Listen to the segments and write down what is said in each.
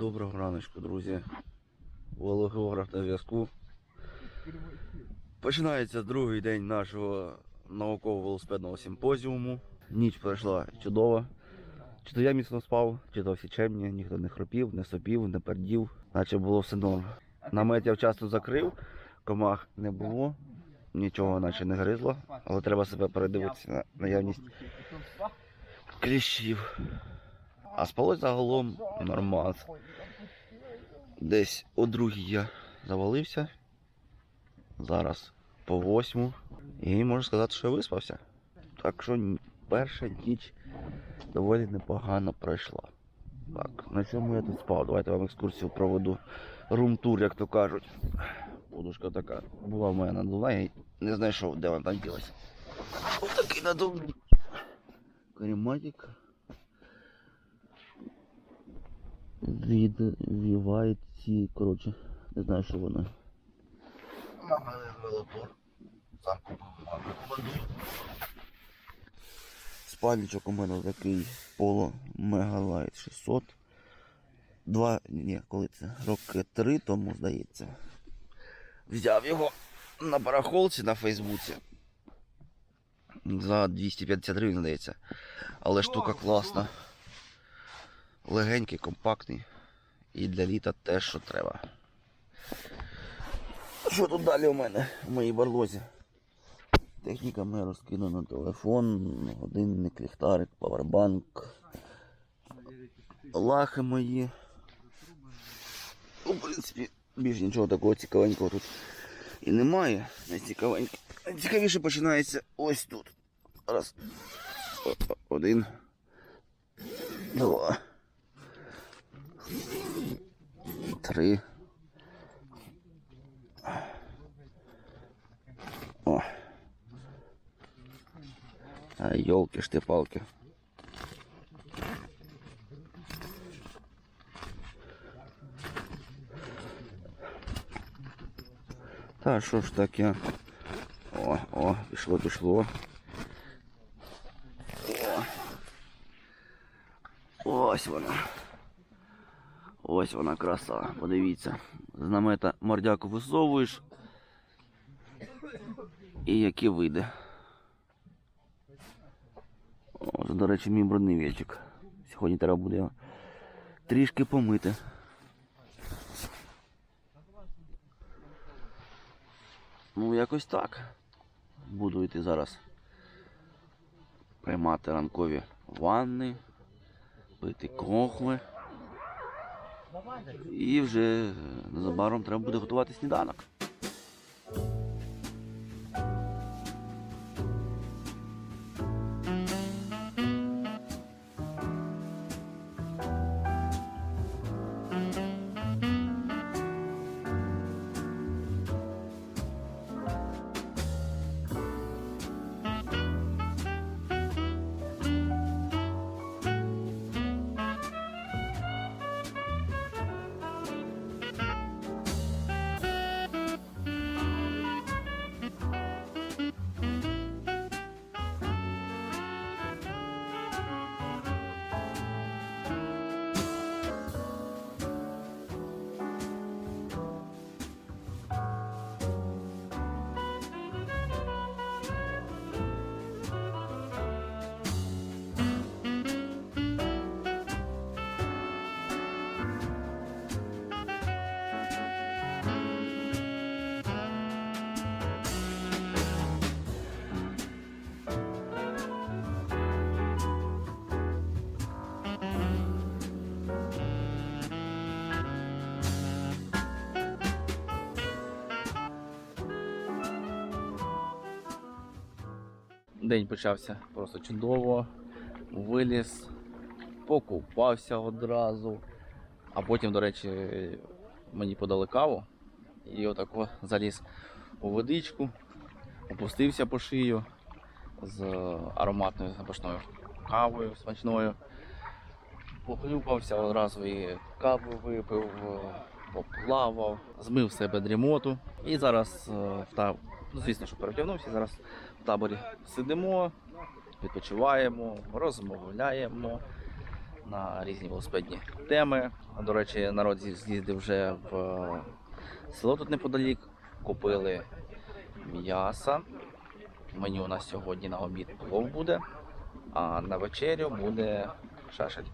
Доброго раночку, друзі. Вологограф на зв'язку. Починається другий день нашого науково-велосипедного симпозіуму. Ніч пройшла чудово. Чи то я міцно спав, чи то всі чемні, ніхто не хропів, не сопів, не пердів, наче було все норм. Намет я вчасно закрив, комах не було, нічого наче не гризло, але треба себе передивитися на наявність кліщів. А спалось загалом нормально. Десь о другій я завалився. Зараз по восьму. І можу сказати, що я виспався. Так що перша ніч доволі непогано пройшла. Так, на чому я тут спав? Давайте вам екскурсію проведу. Рум-тур, як то кажуть. Подушка така була в мене надувна, я не знайшов, де вона там ділася. Ось такий надувний. Карематик. Відвівають ці, коротше, не знаю, що воно. На мене велотур. Сам купив рекомендую. Спальничок у мене такий Polo Megalite 600. Два, ні, коли це? Роки три тому, здається. Взяв його на барахолці на Фейсбуці. За 250 гривень, здається. Але штука класна. Легенький, компактний. І для літа те, що треба. Що тут далі у мене в моїй барлозі? Техніка моя розкинена телефон, годинник, ліхтарик, павербанк. Лахи мої. Ну, в принципі, більш нічого такого цікавенького тут і немає. Найцікавеньке. Найцікавіше починається ось тут. Раз. Один. Два. Три. О. А елки ж ти палки. Та що ж таке? О, о, пішло, пішло. О. Ось вона. Ось вона краса, подивіться. З намета мордяку висовуєш. І які вийде. О, до речі, мій броневічик. Сьогодні треба буде його трішки помити. Ну, якось так. Буду йти зараз приймати ранкові ванни, пити кохви. І вже незабаром треба буде готувати сніданок. День почався просто чудово. Виліз, покупався одразу. А потім, до речі, мені подали каву. І отако заліз у водичку, опустився по шию з ароматною запашною кавою смачною. Похлюпався одразу і каву випив, поплавав, змив себе дрімоту. І зараз е, в та... ну, звісно, що перевдягнувся. Зараз в таборі сидимо, відпочиваємо, розмовляємо, на різні велосипедні теми. До речі, народ з'їздив вже в е, село тут неподалік. Купили м'яса. Меню у нас сьогодні на обід плов буде, а на вечерю буде шашель.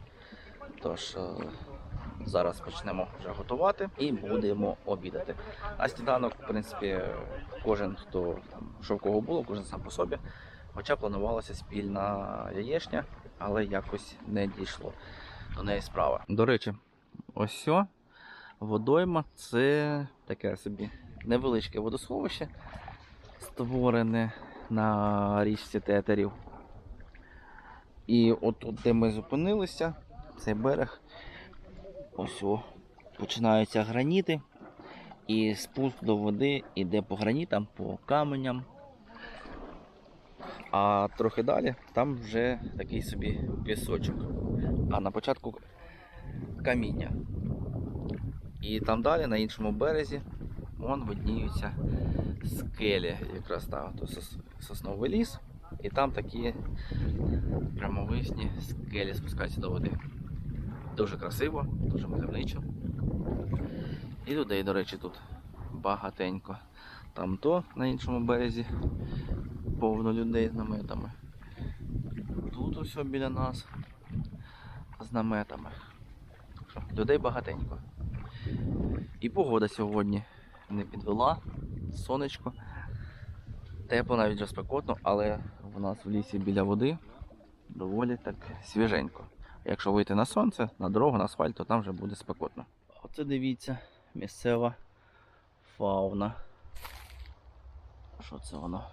Тож е, зараз почнемо вже готувати і будемо обідати. На сніданок, в принципі, кожен, хто там, що в кого було, кожен сам по собі. Хоча планувалася спільна яєчня, але якось не дійшло до неї справа. До речі, ось сьо, водойма це таке собі невеличке водосховище, створене на річці театрів. І отут, де ми зупинилися, цей берег, ось о, починаються граніти. І спуск до води йде по гранітам, по каменям. А трохи далі там вже такий собі пісочок. А на початку каміння. І там далі, на іншому березі, вон видніються скелі, якраз там сосновий ліс, і там такі прямовисні скелі спускаються до води. Дуже красиво, дуже мальовничо. І людей, до речі, тут багатенько. Там то на іншому березі повно людей з наметами. Тут ось біля нас з наметами. Людей багатенько. І погода сьогодні не підвела, сонечко. Тепло навіть вже спекотно, але в нас в лісі біля води доволі так свіженько. Якщо вийти на сонце, на дорогу, на асфальт, то там вже буде спекотно. Оце дивіться, місцева фауна. Що це воно?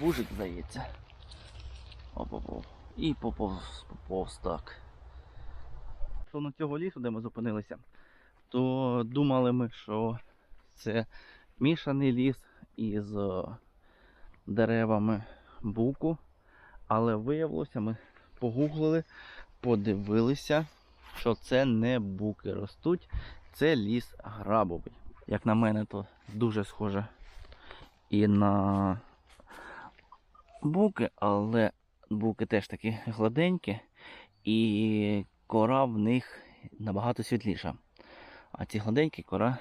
Вужик, здається. Оп-оп-оп. І поповз, поповз так. Стосовно цього лісу, де ми зупинилися, то думали ми, що це мішаний ліс із е, деревами буку. Але виявилося, ми погуглили, подивилися, що це не буки ростуть, це ліс грабовий. Як на мене, то дуже схоже і на буки, але буки теж такі гладенькі, і кора в них набагато світліша. А ці гладенькі кора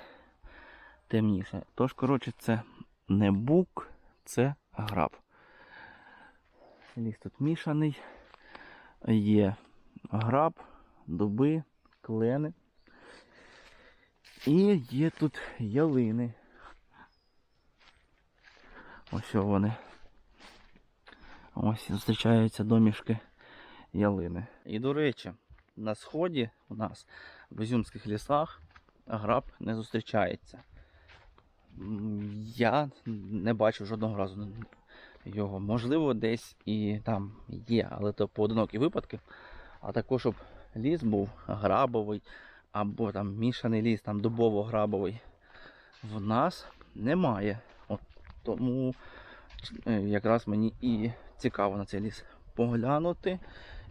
темніша. Тож, коротше, це не бук, це граб. Ліс тут мішаний. Є граб, дуби, клени. І є тут ялини. Ось вони. Ось зустрічаються домішки ялини. І до речі, на сході у нас в Ізюмських лісах граб не зустрічається. Я не бачив жодного разу його. Можливо, десь і там є, але то поодинокі випадки. А також, щоб ліс був грабовий, або там мішаний ліс, там дубово-грабовий. В нас немає. От тому е, якраз мені і цікаво на цей ліс поглянути.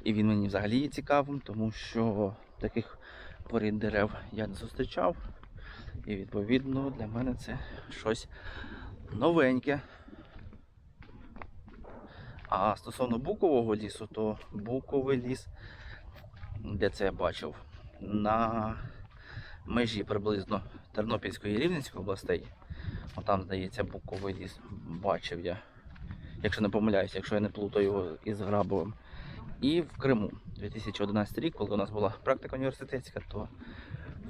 І він мені взагалі є цікавим, тому що таких порід дерев я не зустрічав. І відповідно для мене це щось новеньке. А стосовно букового лісу, то буковий ліс, де це я бачив, на межі приблизно Тернопільської і Рівненської областей. Там, здається, буковий ліс бачив я. Якщо не помиляюся, якщо я не плутаю його із Грабовим. І в Криму 2011 рік, коли у нас була практика університетська, то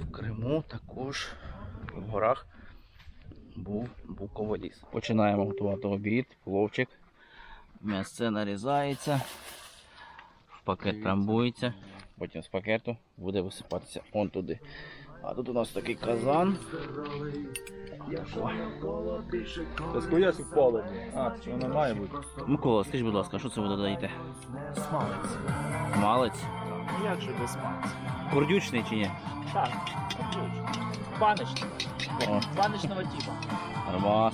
в Криму також в горах був буковий ліс. Починаємо готувати обід, пловчик. М'ясце нарізається, в пакет трамбується, потім з пакету буде висипатися он туди. А тут у нас такий казан. Скуясь впали. А, це воно має бути. Микола, скажіть, будь ласка, що це ви додаєте? Смалець. Малець? Як же без смалця? Курдючний чи ні? Так, ключ. Баночного. О. Баночного типа. Нормас.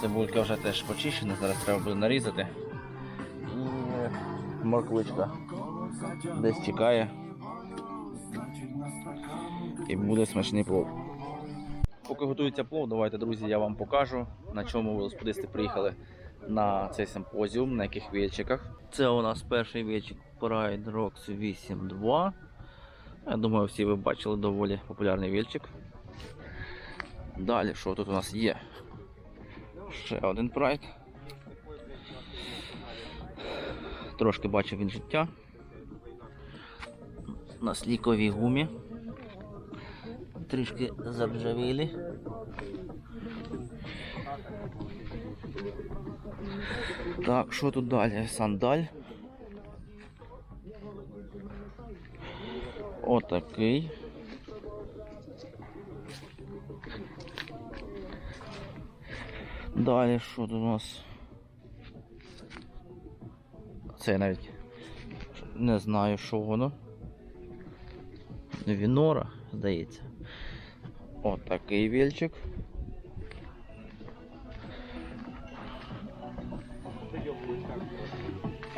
Цибулька вже теж почищена, зараз треба буде нарізати. І морквичка десь чекає. І буде смачний плов. Поки готується плов, давайте, друзі, я вам покажу, на чому велосипедисти приїхали на цей симпозіум, на яких вільчиках. Це у нас перший вільчик Pride Rocks 8.2. Я думаю, всі ви бачили доволі популярний вільчик. Далі, що тут у нас є? Ще один Pride. Трошки бачив він життя. На сліковій гумі. Трішки заржавілі. Так, що тут далі? Сандаль. Отакий. Далі що тут у нас? Це я навіть не знаю, що воно. Вінора, здається. Отакий вільчик.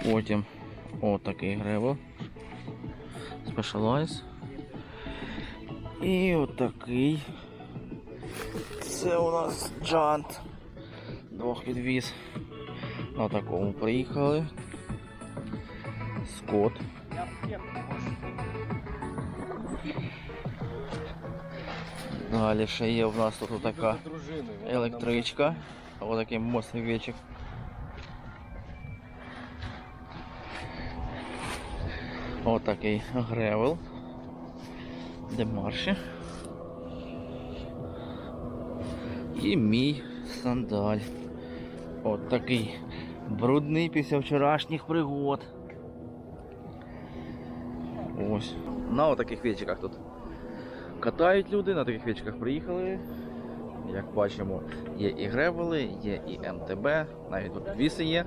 Потім отакий гребл. Specialize. І отакий. Це у нас джант. Двох відвіз. На такому приїхали. Скот. Далі ще є в нас тут така електричка. Отакий моцний вічик. Отакий гревел. Демарші. І мій сандаль. От такий брудний після вчорашніх пригод. Ось. На отаких вічиках тут катають люди, на таких вічиках приїхали. Як бачимо, є і гревели, є і МТБ, навіть тут віси є.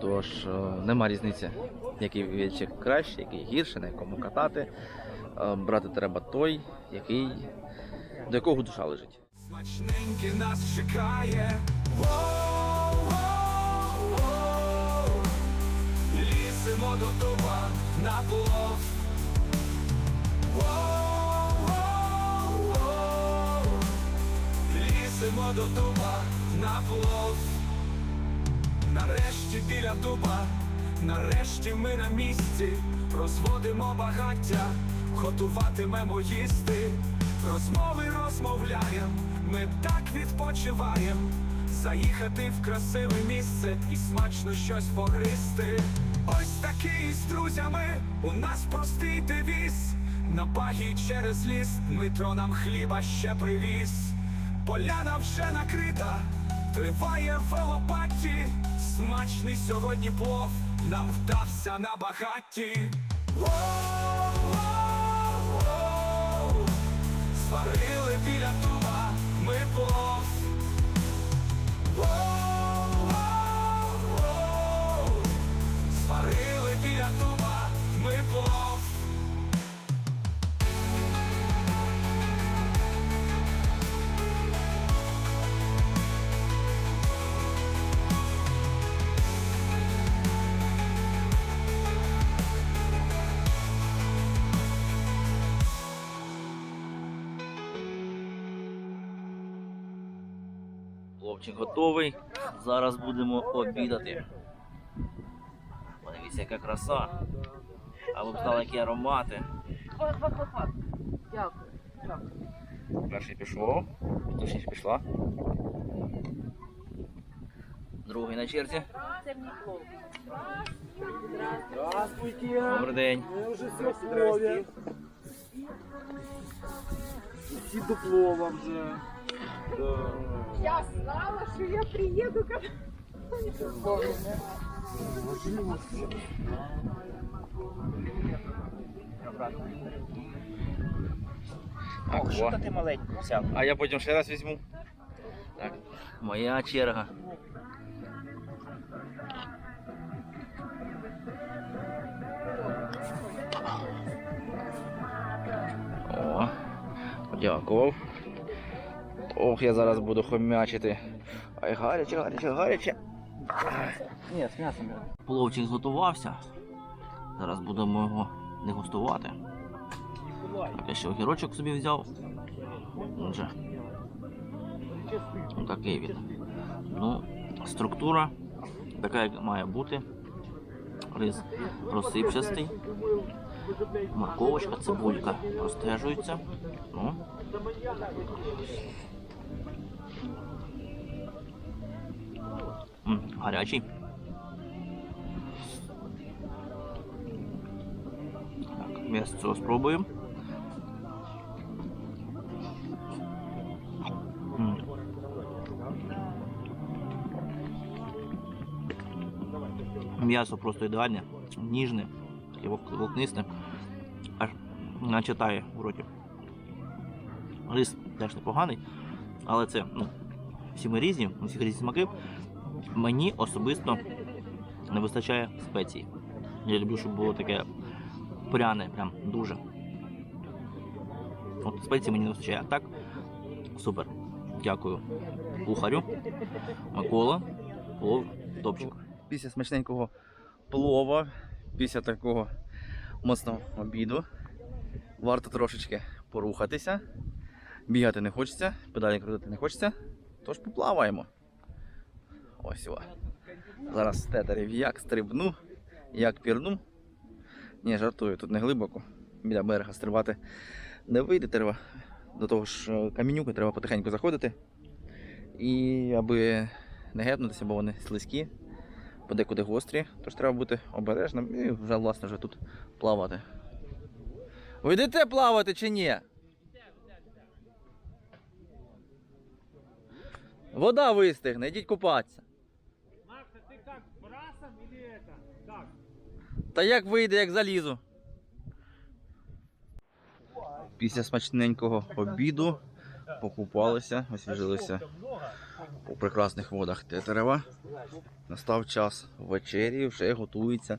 Тож е, нема різниці, який вічик краще, який гірше, на якому катати. Е, Брати треба той, який, до якого душа лежить. Смачненький нас чекає. До туба на плов. Воу-воу-воу. До туба на плов. Нарешті біля дуба, нарешті ми на місці, розводимо багаття, готуватимемо їсти, розмови розмовляєм, ми так відпочиваєм, заїхати в красиве місце і смачно щось погристи. У нас простий девіз, на багі через ліс, Дмитро нам хліба ще привіз. Поляна вже накрита, триває велопаті, смачний сьогодні плов, нам вдався на багаті. Сварили біля туба, ми плов. Хлопчик готовий. Зараз будемо обідати. Подивіться, яка краса. А ви б знали, які аромати. Хват-хват-хват. Дякую. Дякую. Перший пішов, точніше пішла. Другий на черзі. Це мій плов. Здравствуйте. Добрий день. Мы уже все в плове. Идти до плова вже. Да. Я знала, що я приїду. Так, Що то ти маленьку взяв? А я потім ще раз візьму. Так, моя черга. О, подякував. Ох, я зараз буду хомячити. Ай, гаряче, гаряче, гаряче. Ні, з м'ясом. Пловчик зготувався. Зараз будемо його дегустувати. Так, я ще огірочок собі взяв. Отже. Такий він. Ну, структура така, як має бути. Рис розсипчастий. Морковочка, цибулька розтежується. Ну. Гарячий. М'ясо спробуємо. М'ясо просто ідеальне, ніжне, таке волкнисте, аж наче тає в роті. Рис теж непоганий, але це ну, всі ми різні, всіх різні смаки. Мені особисто не вистачає спецій. Я люблю, щоб було таке пряне, прям дуже. От спецій мені не вистачає. А так, супер. Дякую кухарю. Микола, плов, топчик. Після смачненького плова, після такого моцного обіду, варто трошечки порухатися. Бігати не хочеться, педалі крутити не хочеться, тож поплаваємо. Ось о. Зараз тетерів як стрибну, як пірну. Ні, жартую, тут не глибоко. Біля берега стрибати не вийде, треба до того ж е, камінюки треба потихеньку заходити. І аби не гепнутися, бо вони слизькі, подекуди гострі, тож треба бути обережним і вже власне вже тут плавати. Ви йдете плавати чи ні? Вода вистигне, йдіть купатися. Та як вийде, як залізу? Після смачненького обіду покупалися, освіжилися у прекрасних водах Тетерева. Настав час вечері, вже готується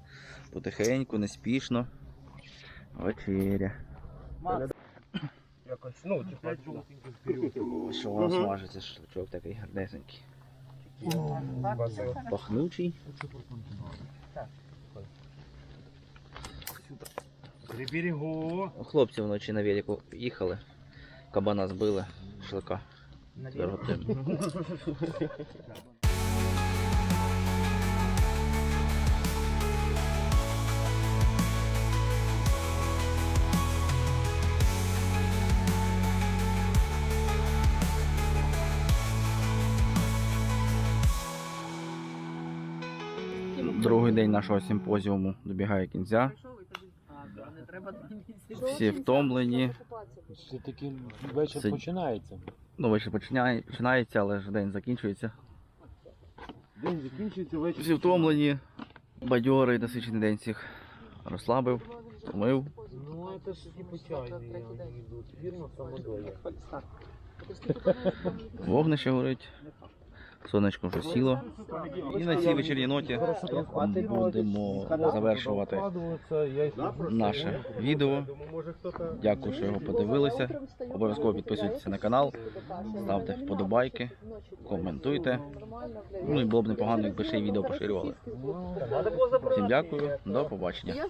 потихеньку, неспішно. Вечеря. Якось, ну, Що у нас смажиться шашличок такий гарнесенький. Пахнучий. При берегу. Хлопці вночі на велику їхали, кабана збили, шлика. Другий день нашого симпозіуму добігає кінця. Треба Всі втомлені. Все таки вечір Це- починається. Ну, вечір починає, починається, але ж день закінчується. День закінчується, вечір. Всі втомлені, бадьорий, насичений день всіх розслабив, втомив. Ну, це ж вони йдуть. Вірно, самодоє. Вогнище горить, сонечко вже сіло. І на цій вечірній ноті будемо завершувати наше відео. Дякую, що його подивилися. Обов'язково підписуйтесь на канал, ставте вподобайки, коментуйте. Ну і було б непогано, якби ще й відео поширювали. Всім дякую, до побачення.